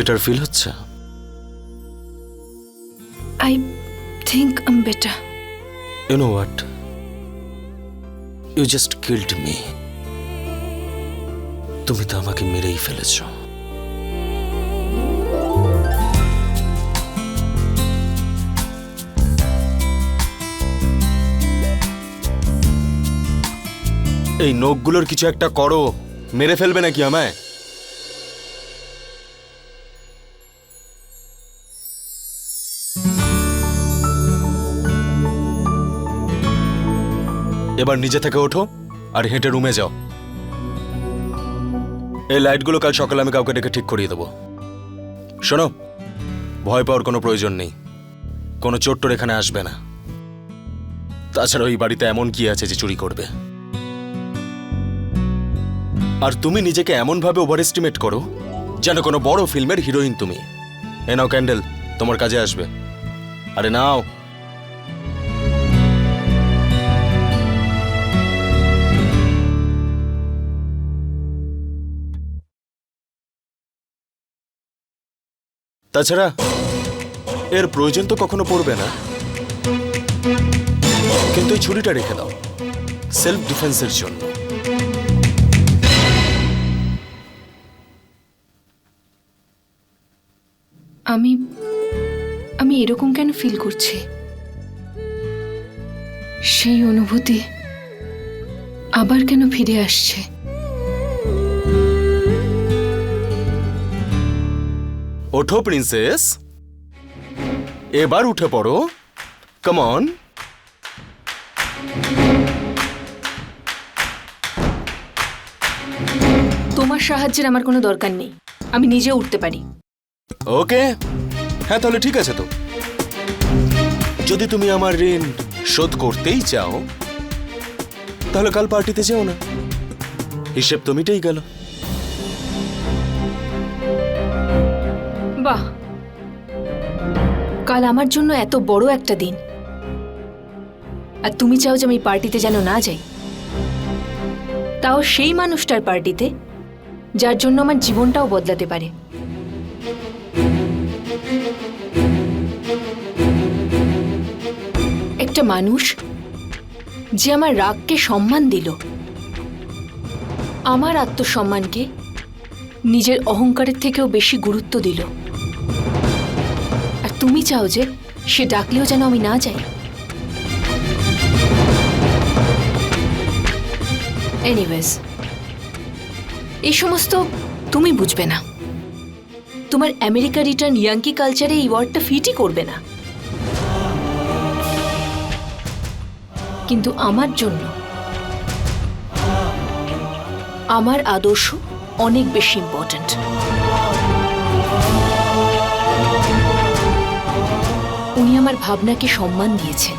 Better feel হচ্ছে? I think I'm better you know what you just killed me তুমি তো আমাকে মেরেই ফেলেছ। এই নখগুলোর কিছু একটা করো। মেরে ফেলবে নাকি আমায়? এবার নিজে থেকে ওঠো আর হেঁটে রুমে যাও। এই লাইটগুলো কাল সকালে আমি কাউকে ডেকে ঠিক করিয়ে দেবো। শোনো, ভয় পাওয়ার কোনো প্রয়োজন নেই। কোনো চোট্টর এখানে আসবে না। তাছাড়া ওই বাড়িতে এমন কি আছে যে চুরি করবে? আর তুমি নিজেকে এমনভাবে ওভার এস্টিমেট করো যেন কোনো বড় ফিল্মের হিরোইন তুমি। এ নাও, ক্যান্ডেল, তোমার কাজে আসবে। আরে নাও তাছাড়া, এর প্রয়োজন তো কখনো পড়বে না। কিন্তু এই ছুরিটা রেখে দাও সেলফ ডিফেন্সের জন্য। আমি আমি এরকম কেন ফিল করছি? সেই অনুভূতি আবার কেন ফিরে আসছে? ওঠো প্রিন্সেস। এবার উঠে পড়ো। কমন তোমার সাহায্যের আমার কোনো দরকার নেই। আমি নিজে উঠতে পারি। ওকে। হ্যাঁ তাহলে ঠিক আছে তো। যদি তুমি আমার ঋণ শোধ করতেই চাও তাহলে কাল পার্টিতে যেও না। হিসেব তো মিটেই গেল। বাহ। কাল আমার জন্য এত বড় একটা দিন। আর তুমি চাও যে আমি পার্টিতে যেন না যাই? তাও সেই মানুষটার পার্টিতে, যার জন্য আমার জীবনটাও বদলাতে পারে। একটা মানুষ যে আমার রাগকে সম্মান দিল, আমার আত্মসম্মানকে নিজের অহংকারের থেকেও বেশি গুরুত্ব দিল। তুমি চাও যে সে ডাকলেও যেন আমি না যাই? এনিওয়েজ এই সমস্ত তুমি বুঝবে না। তোমার আমেরিকা রিটার্ন ইয়াঙ্কি কালচারে এই ওয়ার্ডটা ফিটই করবে না। কিন্তু আমার জন্য আমার আদর্শ অনেক বেশি ইম্পর্ট্যান্ট উনি আমার ভাবনাকে সম্মান দিয়েছেন।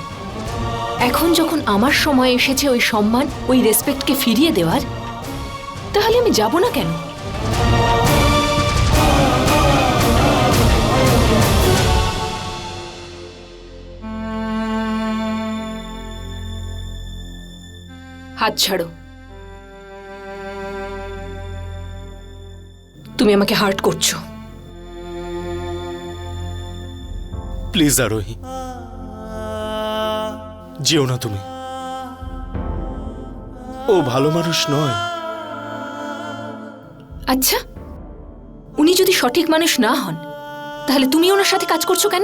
এখন যখন আমার সময় এসেছে ওই সম্মান, ওই রেসপেক্টকে ফিরিয়ে দেওয়ার, তাহলে আমি যাব না কেন? হাত ছাড়ো। তুমি আমাকে হার্ট করছ। প্লিজ আরোহী যেও না তুমি। ও ভালো মানুষ নয়। আচ্ছা উনি যদি সঠিক মানুষ না হন তাহলে তুমি ওনার সাথে কাজ করছ কেন?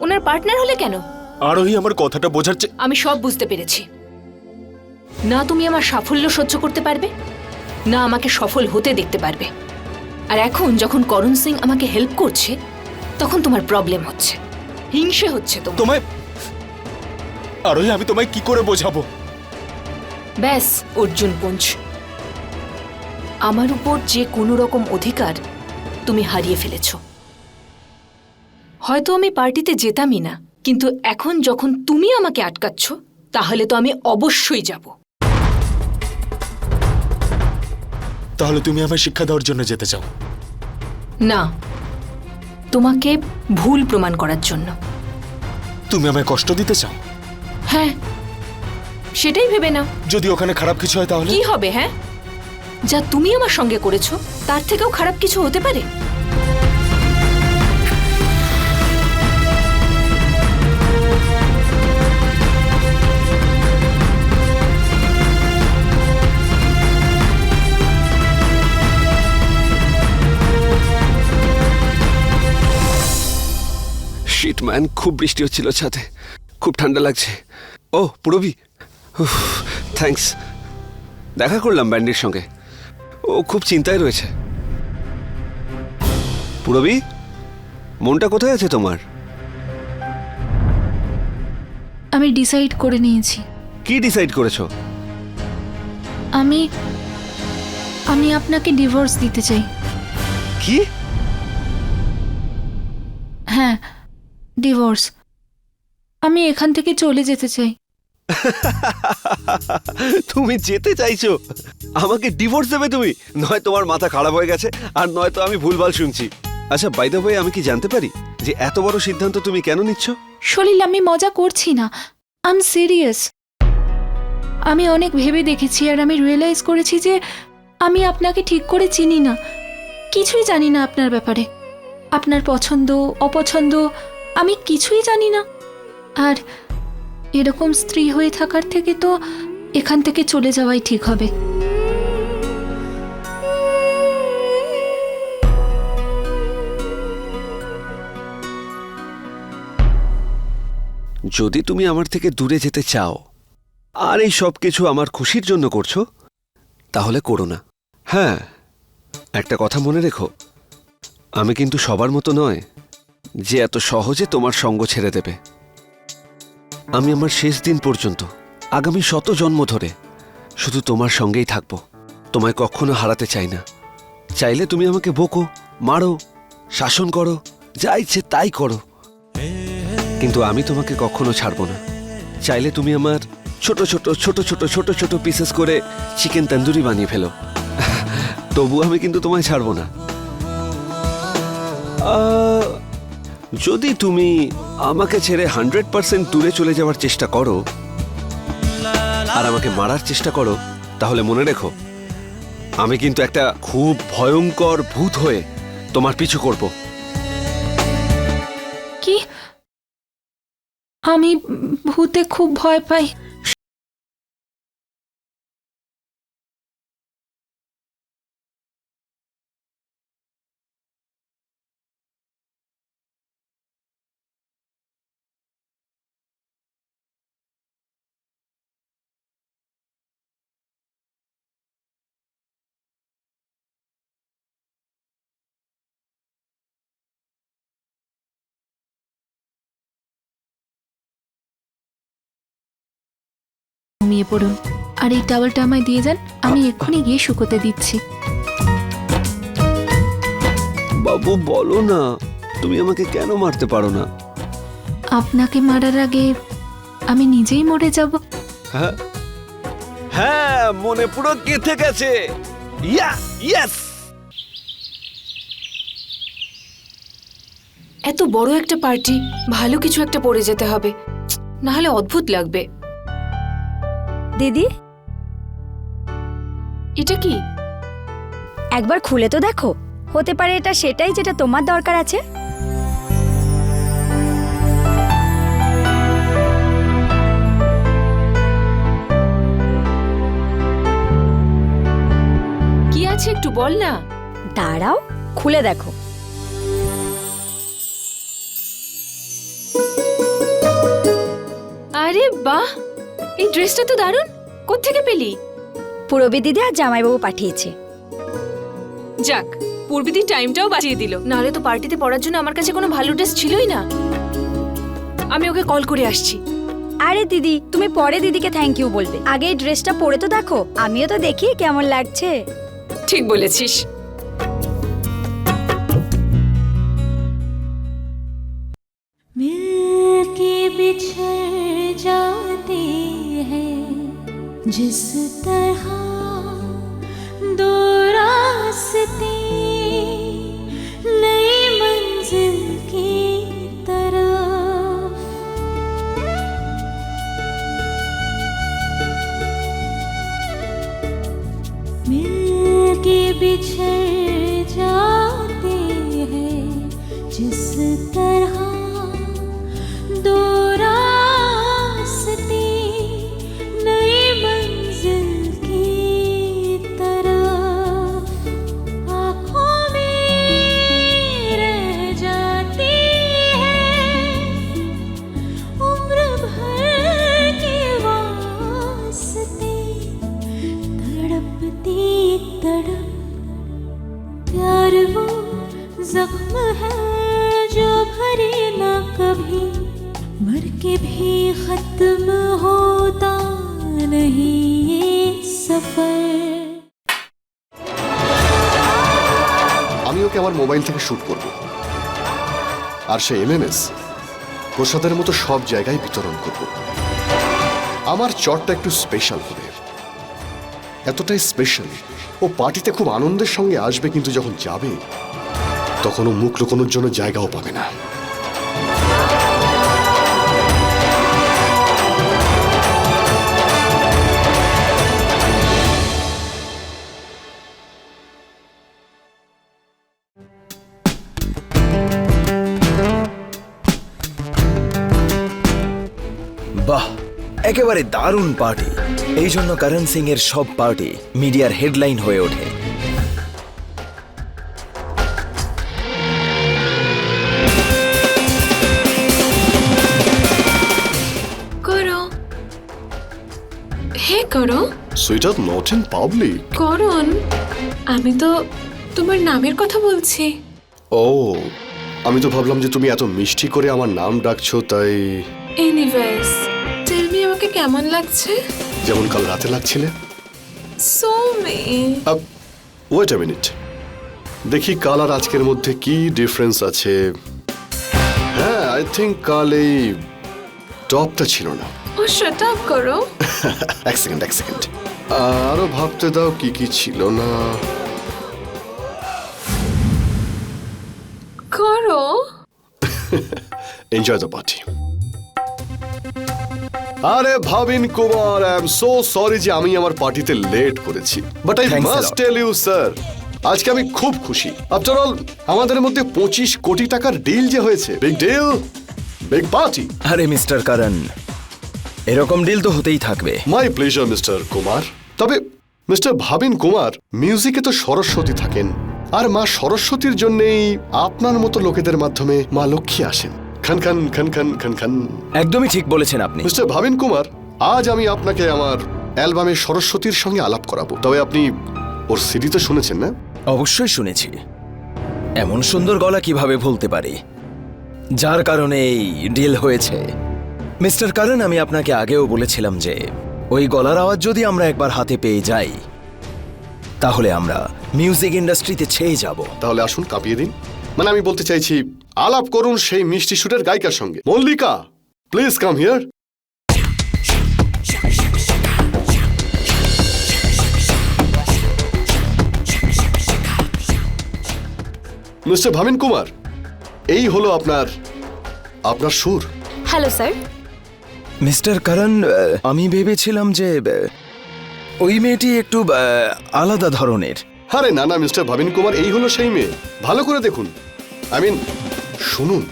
ওনার পার্টনার হলে কেন? আরোহী আমার কথাটা বোঝার আমি সব বুঝতে পেরেছি। না তুমি আমার সাফল্য সহ্য করতে পারবে না আমাকে সফল হতে দেখতে পারবে। আর এখন যখন করণ সিং আমাকে হেল্প করছে তখন তোমার প্রবলেম হচ্ছে। হিংসে হচ্ছে তো তোমায় আরোহী আমি তোমায় কি করে বোঝাবো? ব্যাস অর্জুন পুঞ্জ। আমার উপর যে কোনো রকম অধিকার তুমি হারিয়ে ফেলেছ। হয়তো আমি পার্টিতে যেতামই না কিন্তু এখন যখন তুমি আমাকে আটকাচ্ছ তাহলে তো আমি অবশ্যই যাব। তাহলে তুমি আমায় শিক্ষা দেওয়ার জন্য যেতে চাও? না তোমাকে ভুল প্রমাণ করার জন্য। তুমি আমায় কষ্ট দিতে চাও? হ্যাঁ সেটাই ভেবে না যদি ওখানে খারাপ কিছু হয় তাহলে? কি হবে হ্যাঁ? যা তুমি আমার সঙ্গে করেছ তার থেকেও খারাপ কিছু হতে পারে? ম্যান খুব বৃষ্টি হচ্ছিল ছাদে খুব ঠান্ডা লাগছে। ও পুরবি। থ্যাঙ্কস দেখা করলাম ব্যান্ডির সঙ্গে। ও খুব চিন্তায় রয়েছে। পুরবি মনটা কোথায় আছে তোমার? আমি ডিসাইড করে নিয়েছি। কি ডিসাইড করেছ? আমি আমি আপনাকে ডিভোর্স দিতে চাই। কি? হ্যাঁ। ডিভোর্স। আমি এখান থেকে চলে যেতে চাই। তুমি যেতে চাইছো? আমাকে ডিভোর্স দেবে তুমি? নয় তোমার মাথা খারাপ হয়ে গেছে আর নয়তো আমি ভুলভাল শুনছি। আচ্ছা বাই দ্য ওয়ে আমি কি জানতে পারি যে এত বড় সিদ্ধান্ত তুমি কেন নিচ্ছ? সলিল আমি মজা করছি না। আম সিরিয়াস আমি অনেক ভেবে দেখেছি আর আমি রিয়েলাইজ করেছি যে আমি আপনাকে ঠিক করে চিনি না। কিছুই জানি না আপনার ব্যাপারে। আপনার পছন্দ অপছন্দ আমি কিছুই জানি না। আর এরকম স্ত্রী হয়ে থাকার থেকে তো এখান থেকে চলে যাওয়াই ঠিক হবে। যদি তুমি আমার থেকে দূরে যেতে চাও, আর এই সব কিছু আমার খুশির জন্য করছ, তাহলে করো না। হ্যাঁ একটা কথা মনে রেখো। আমি কিন্তু সবার মতো নয়। যে এত সহজে তোমার সঙ্গ ছেড়ে দেবে। আমি আমার শেষ দিন পর্যন্ত আগামী শত জন্ম ধরে শুধু তোমার সঙ্গেই থাকব। তোমায় কখনো হারাতে চাই না। চাইলে তুমি আমাকে বকো মারো শাসন করো যা ইচ্ছে তাই করো। কিন্তু আমি তোমাকে কখনো ছাড়বো না। চাইলে তুমি আমার ছোট ছোট ছোট ছোট ছোট ছোট পিসেস করে চিকেন তন্দুরি বানিয়ে ফেলো। তবু আমি কিন্তু তোমায় ছাড়বো না। আহ, যদি তুমি আমাকে ছেড়ে হান্ড্রেড পার্সেন্ট দূরে চলে যাওয়ার চেষ্টা করো, আর আমাকে মারার চেষ্টা করো, তাহলে মনে রেখো, আমি কিন্তু একটা খুব ভয়ঙ্কর ভূত হয়ে তোমার পিছু করব। কি? আমি ভূতে খুব ভয় পাই। ঘুমিয়ে পড়ুন। আর এই টাওয়ালটা আমায় দিয়ে যান আমি এক্ষুনি গিয়ে শুকোতে দিচ্ছি। বাবু বলো না তুমি আমাকে কেন মারতে পারো না? আপনাকে মারার আগে আমি নিজেই মরে যাব। হ্যাঁ হ্যাঁ মনে পুরো গেঁথে গেছে। Yeah yes! এত বড় একটা পার্টি ভালো কিছু একটা পড়ে যেতে হবে। না হলে অদ্ভুত লাগবে। দিদি। এটা কি? একবার খুলে তো দেখো। হতে পারে এটা সেটাই যেটা তোমার দরকার আছে। কি আছে একটু বল না। দাঁড়াও খুলে দেখো। আরে বাহ! এই ড্রেসটা তো দারুণ। কোত্থেকে পেলি? পুরবী দিদি আর জামাইবাবু পাঠিয়েছে। যাক পূর্বিদির টাইমটাও বাঁচিয়ে দিল। নাহলে তো পার্টিতে পড়ার জন্য আমার কাছে কোনো ভালো ড্রেস ছিলই না। আমি ওকে কল করে আসছি। আরে দিদি তুমি পরে দিদিকে থ্যাংক ইউ বলবে। আগে এই ড্রেসটা পরে তো দেখো আমিও তো দেখি কেমন লাগছে। ঠিক বলেছিস। जिस तरह মোবাইল থেকে শ্যুট করব। আর সে এমএমএস প্রসাদের মতো সব জায়গায় বিতরণ করব। আমার চটটা একটু স্পেশাল হবে। এতটাই স্পেশাল ও পার্টিতে খুব আনন্দের সঙ্গে আসবে কিন্তু যখন যাবে তখন ও মুখ লুকোনোর জন্য জায়গাও পাবে না। একেবারে দারুণ পার্টি এই জন্য করণ সিং এর সব পার্টি মিডিয়ার হেডলাইন হয়ে ওঠে। করো। হে করো। Sweeter not in public Karan আমি তো তোমার নামের কথা বলছি। ও আমি তো ভাবলাম যে তুমি এত মিষ্টি করে আমার নাম ডাকছো তাই এনিওয়েজ আমাকে কেমন লাগছে? যেমন কাল রাতে লাগছিলে। So may wait a minute দেখি কাল আর আজকের মধ্যে কি ডিফারেন্স আছে। হ্যাঁ আই থিঙ্ক কাল এই টপটা ছিল না। ও শাট আপ করো। এক সেকেন্ড এক সেকেন্ড আরও ভাবতে দাও কি কি ছিল না। করো। এনজয় দ্য পার্টি আরে Bhavin Kumar I am so sorry যে আমি আমার পার্টিতে লেট করেছি। But I must tell you sir আজকে আমি খুব খুশি। আফটার অল আমাদের মধ্যে পঁচিশ কোটি টাকার ডিল যে হয়েছে বিগ ডিল বিগ পার্টি আরে মিস্টার করণ এরকম ডিল তো হতেই থাকবে। My pleasure Mister Kumar. তবে মিস্টার ভাবিন কুমার মিউজিকে তো সরস্বতী থাকেন। আর মা সরস্বতীর জন্যেই আপনার মতো লোকেদের মাধ্যমে মা লক্ষ্মী আসেন। খান খান খান খান খান খান। একদমই ঠিক বলেছেন আপনি। মিস্টার ভাবিন কুমার আজ আমি আপনাকে আমার অ্যালবামে সরস্বতীর সঙ্গে আলাপ করাবো। তবে আপনি ওর সিডি তো শুনেছেন না? অবশ্যই শুনেছি। এমন সুন্দর গলা কীভাবে ভুলতে পারি? যার কারণে এই ডিল হয়েছে। মিস্টার কারণ আমি আপনাকে আগেও বলেছিলাম যে ওই গলার আওয়াজ যদি আমরা একবার হাতে পেয়ে যাই তাহলে আমরা মিউজিক ইন্ডাস্ট্রিতে ছেয়ে যাব। তাহলে আসুন কাঁপিয়ে দিন। মানে আমি বলতে চাইছি আলাপ করুন সেই মিষ্টি সুরের গায়িকার সঙ্গে। Mallika please come here Mister Bhavin Kumar এই হলো আপনার আপনার সুর। Hello sir. মিস্টার করণ আমি ভেবেছিলাম যে ওই মেয়েটি একটু আলাদা ধরনের। আরে না না মিস্টার ভাবিন কুমার এই হলো সেই মেয়ে। ভালো করে দেখুন। আই মিন শুনুন।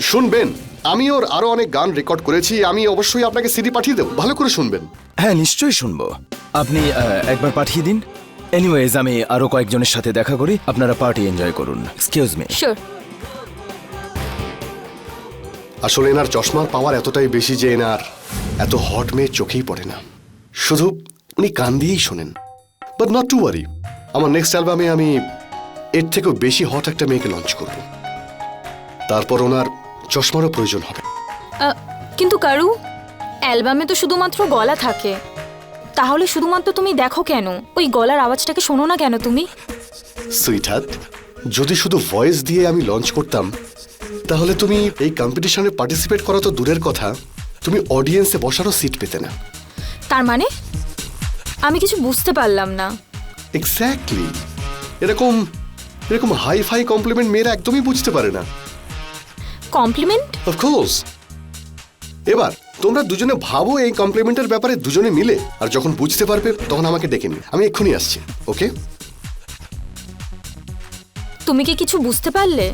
শুনবেন? আমি ওর আরও অনেক গান রেকর্ড করেছি আমি অবশ্যই আপনাকে সিডি পাঠিয়ে দেবো। ভালো করে শুনবেন। হ্যাঁ নিশ্চয়ই শুনব। আপনি একবার পাঠিয়ে দিন। এনিওয়েজ আমি আরও কয়েকজনের সাথে দেখা করি আপনারা পার্টি এনজয় করুন। এক্সকিউজ মি শিওর আসলে এনার চশমার পাওয়ার এতটাই বেশি যে এনার এত হট মেয়ে চোখেই পড়ে না। শুধু উনি কান দিয়েই শোনেন। বাট নট টু ওয়ারি আমার নেক্সট অ্যালবামে আমি এর থেকেও বেশি হট একটা মেয়েকে লঞ্চ করব। তারপর ওনার চশমারও প্রয়োজন হবে। কিন্তু কারু অ্যালবামে তো শুধুমাত্র গলা থাকে। তাহলে শুধুমাত্র তুমি দেখো কেন? ওই গলার আওয়াজটাকে শোনো না কেন তুমি? সুইটহার্ট যদি শুধু ভয়েস দিয়ে আমি লঞ্চ করতাম তাহলে তুমি এই কম্পিটিশনে পার্টিসিপেট করা তো দূরের কথা। তুমি অডিয়েন্সে বসারও সিট পেতে না। তার মানে? আমি কিছু বুঝতে পারলাম না। এক্স্যাক্টলি। এরকম এরকম হাই ফাই কমপ্লিমেন্ট মেয়েরা একদমই বুঝতে পারে না। কমপ্লিমেন্ট অফকোর্স এবার তোমরা দুজনে ভাবো এই কমপ্লিমেন্টের ব্যাপারে দুজনে মিলে আর যখন বুঝতে পারবে তখন আমাকে ডেকে নিও। আমি এক্ষুনি আসছি ওকে? তুমি কি কিছু বুঝতে পারলে?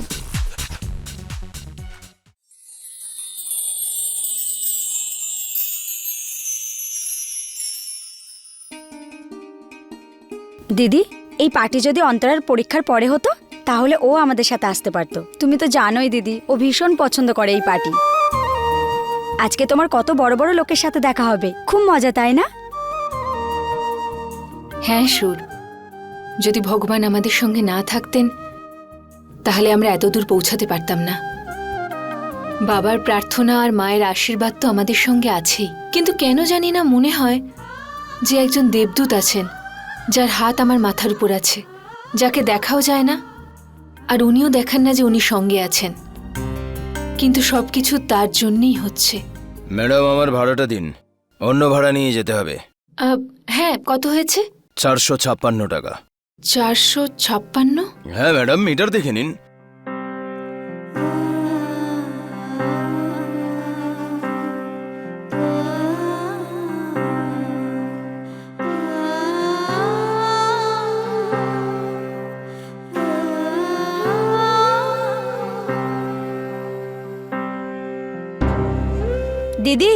দিদি এই পার্টি যদি অন্তরার পরীক্ষার পরে হতো? তাহলে ও আমাদের সাথে আসতে পারতো। তুমি তো জানোই দিদি, ও ভীষণ পছন্দ করে এই পার্টি। আজকে তোমার কত বড় বড় লোকের সাথে দেখা হবে। খুব মজা, তাই না? হ্যাঁ সুর। যদি ভগবান আমাদের সঙ্গে না থাকতেন, তাহলে আমরা এত দূর পৌঁছাতে পারতাম না। বাবার প্রার্থনা আর মায়ের আশীর্বাদ তো আমাদের সঙ্গে আছেই। কিন্তু কেন জানি না মনে হয় যে একজন দেবদূত আছেন, যার হাত আমার মাথার উপর আছে, যাকে দেখাও যায় না। আর উনিও দেখান না যে উনি সঙ্গে আছেন। কিন্তু সবকিছু তার জন্যই হচ্ছে। ম্যাডাম আমার ভাড়াটা দিন। অন্য ভাড়া নিয়ে যেতে হবে। আহ, হ্যাঁ কত হয়েছে? চারশো ছাপ্পান্ন টাকা। চারশো ছাপ্পান্ন? হ্যাঁ ম্যাডাম মিটার দেখে নিন। দিদি।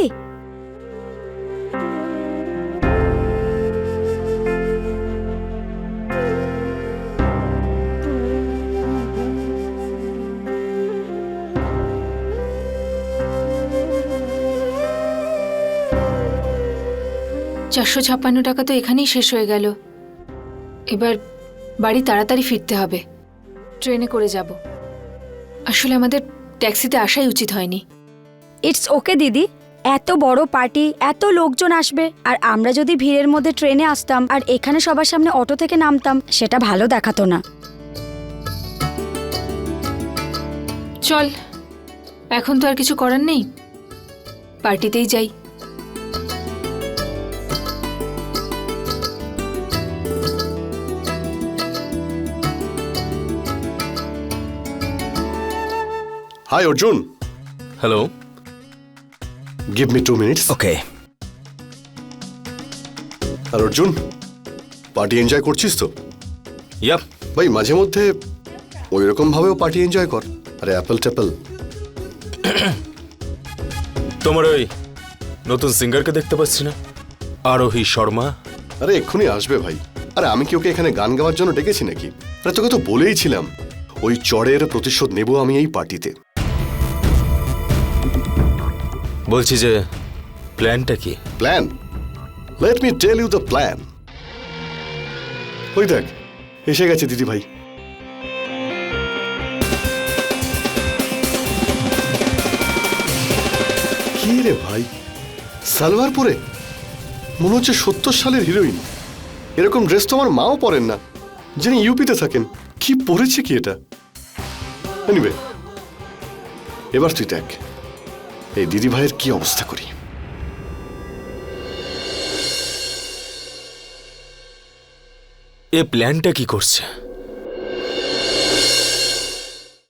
চারশো ছাপ্পান্ন টাকা তো এখানেই শেষ হয়ে গেল। এবার বাড়ি তাড়াতাড়ি ফিরতে হবে। ট্রেনে করে যাব। আসলে আমাদের ট্যাক্সিতে আসাই উচিত হয়নি। ইটস ওকে দিদি। এত বড় পার্টি এত লোকজন আসবে। আর আমরা যদি ভিড়ের মধ্যে ট্রেনে আসতাম আর এখানে সবার সামনে অটো থেকে নামতাম সেটা ভালো দেখাতো না। চল এখন তো আর কিছু করার নেই। পার্টিতেই যাই। Hi Arjun. Hello. Give me two minutes okay আর অর্জুন পার্টি এনজয় করছিস তো? ইয়াপ ভাই মাঝে মধ্যে ওই রকম ভাবেও পার্টি এনজয় কর। আরে অ্যাপেল ট্যাপেল তোমার ওই নতুন সিঙ্গারকে দেখতে পাচ্ছি না? আরোহী শর্মা। আরে এক্ষুনি আসবে ভাই। আরে আমি কি ওকে এখানে গান গাওয়ার জন্য ডেকেছি নাকি? আরে তোকে তো বলেইছিলাম ওই চড়ের প্রতিশোধ নেব আমি এই পার্টিতে বলছি যে প্ল্যানটা কি? Plan let me tell you the plan ওই দেখ, এসে গেছে দিদি ভাই কি রে ভাই? সালোয়ার পরে মনে হচ্ছে সত্তর সালের হিরোইন। এরকম ড্রেস তো আমার মাও পরেন না। যিনি ইউপিতে থাকেন, কি পরেছে কি এটা? এবার তুই দেখ। এই দিদি ভাইয়ের কি অবস্থা করি? এ প্ল্যানটা কি করছে?